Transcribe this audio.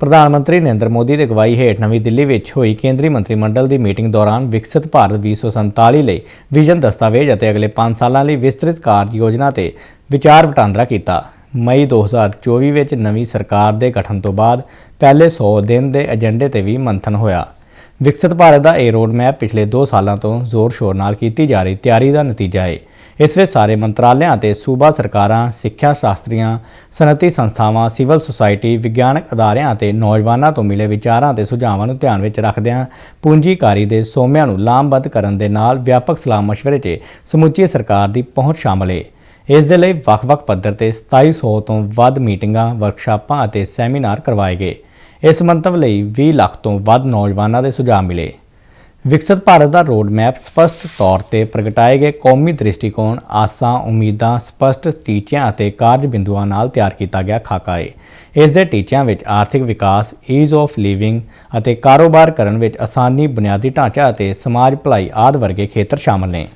ਪ੍ਰਧਾਨ ਮੰਤਰੀ ਨਰਿੰਦਰ ਮੋਦੀ ਦੀ ਅਗਵਾਈ ਹੇਠ ਨਵੀਂ ਦਿੱਲੀ ਵਿੱਚ ਹੋਈ ਕੇਂਦਰੀ ਮੰਤਰੀ ਮੰਡਲ ਦੀ ਮੀਟਿੰਗ ਦੌਰਾਨ ਵਿਕਸਿਤ ਭਾਰਤ 2047 ਲਈ ਵਿਜ਼ਨ ਦਸਤਾਵੇਜ਼ ਅਤੇ ਅਗਲੇ 5 ਸਾਲਾਂ ਲਈ ਵਿਸਤ੍ਰਿਤ ਕਾਰਜ ਯੋਜਨਾ ਤੇ ਵਿਚਾਰ ਵਟਾਂਦਰਾ ਕੀਤਾ। ਮਈ 2024 ਵਿੱਚ ਨਵੀਂ ਸਰਕਾਰ ਦੇ ਗਠਨ ਤੋਂ ਬਾਅਦ ਪਹਿਲੇ 100 ਦਿਨ ਦੇ ਏਜੰਡੇ ਤੇ ਵੀ ਮੰਥਨ ਹੋਇਆ। ਵਿਕਸਿਤ ਭਾਰਤ ਦਾ ਇਹ ਰੋਡ ਮੈਪ ਪਿਛਲੇ 2 ਸਾਲਾਂ ਤੋਂ ਜ਼ੋਰ ਸ਼ੋਰ ਨਾਲ ਕੀਤੀ ਜਾ ਰਹੀ ਤਿਆਰੀ ਦਾ ਨਤੀਜਾ ਹੈ ਇਸ ਵਿੱਚ ਸਾਰੇ ਮੰਤਰਾਲਿਆਂ ਅਤੇ ਸੂਬਾ ਸਰਕਾਰਾਂ, ਸਿੱਖਿਆ ਸ਼ਾਸਤਰੀਆਂ, ਸਨਅਤੀ ਸੰਸਥਾਵਾਂ, ਸਿਵਲ ਸੁਸਾਇਟੀ, ਵਿਗਿਆਨਕ ਅਦਾਰਿਆਂ ਅਤੇ ਨੌਜਵਾਨਾਂ ਤੋਂ ਮਿਲੇ ਵਿਚਾਰਾਂ ਅਤੇ ਸੁਝਾਵਾਂ ਨੂੰ ਧਿਆਨ ਵਿੱਚ ਰੱਖਦਿਆਂ ਪੂੰਜੀਕਾਰੀ ਦੇ ਸੋਮਿਆਂ ਨੂੰ ਲਾਮਬੱਧ ਕਰਨ ਦੇ ਨਾਲ ਵਿਆਪਕ ਸਲਾਹ ਮਸ਼ਵਰੇ 'ਚ ਸਮੁੱਚੀ ਸਰਕਾਰ ਦੀ ਪਹੁੰਚ ਸ਼ਾਮਲ ਹੈ ਇਸ ਦੇ ਲਈ ਵੱਖ-ਵੱਖ ਪੱਧਰ ਤੇ 2700 ਤੋਂ ਵੱਧ ਮੀਟਿੰਗਾਂ, ਵਰਕਸ਼ਾਪਾਂ ਅਤੇ ਸੈਮੀਨਾਰ ਕਰਵਾਏ ਗਏ। ਇਸ ਮੰਤਵ ਲਈ 20 ਲੱਖ ਤੋਂ ਵੱਧ ਨੌਜਵਾਨਾਂ ਦੇ ਸੁਝਾਅ ਮਿਲੇ। ਵਿਕਸਿਤ ਭਾਰਤ ਦਾ ਰੋਡ ਮੈਪ ਸਪਸ਼ਟ ਤੌਰ ਤੇ ਪ੍ਰਗਟਾਏ ਗਏ ਕੌਮੀ ਦ੍ਰਿਸ਼ਟੀਕੋਣ, ਆਸਾਂ, ਉਮੀਦਾਂ ਸਪਸ਼ਟ ਟੀਚਿਆਂ ਅਤੇ ਕਾਰਜ ਬਿੰਦੂਆਂ ਨਾਲ ਤਿਆਰ ਕੀਤਾ ਗਿਆ ਖਾਕਾ ਹੈ ਇਸ ਦੇ ਟੀਚਿਆਂ ਵਿੱਚ ਆਰਥਿਕ ਵਿਕਾਸ ਈਜ਼ ਆਫ ਲਿਵਿੰਗ ਅਤੇ ਕਾਰੋਬਾਰ ਕਰਨ ਵਿੱਚ ਆਸਾਨੀ, ਬੁਨਿਆਦੀ ਢਾਂਚਾ ਅਤੇ ਸਮਾਜ ਭਲਾਈ ਆਦਿ ਵਰਗੇ ਖੇਤਰ ਸ਼ਾਮਲ ਨੇ।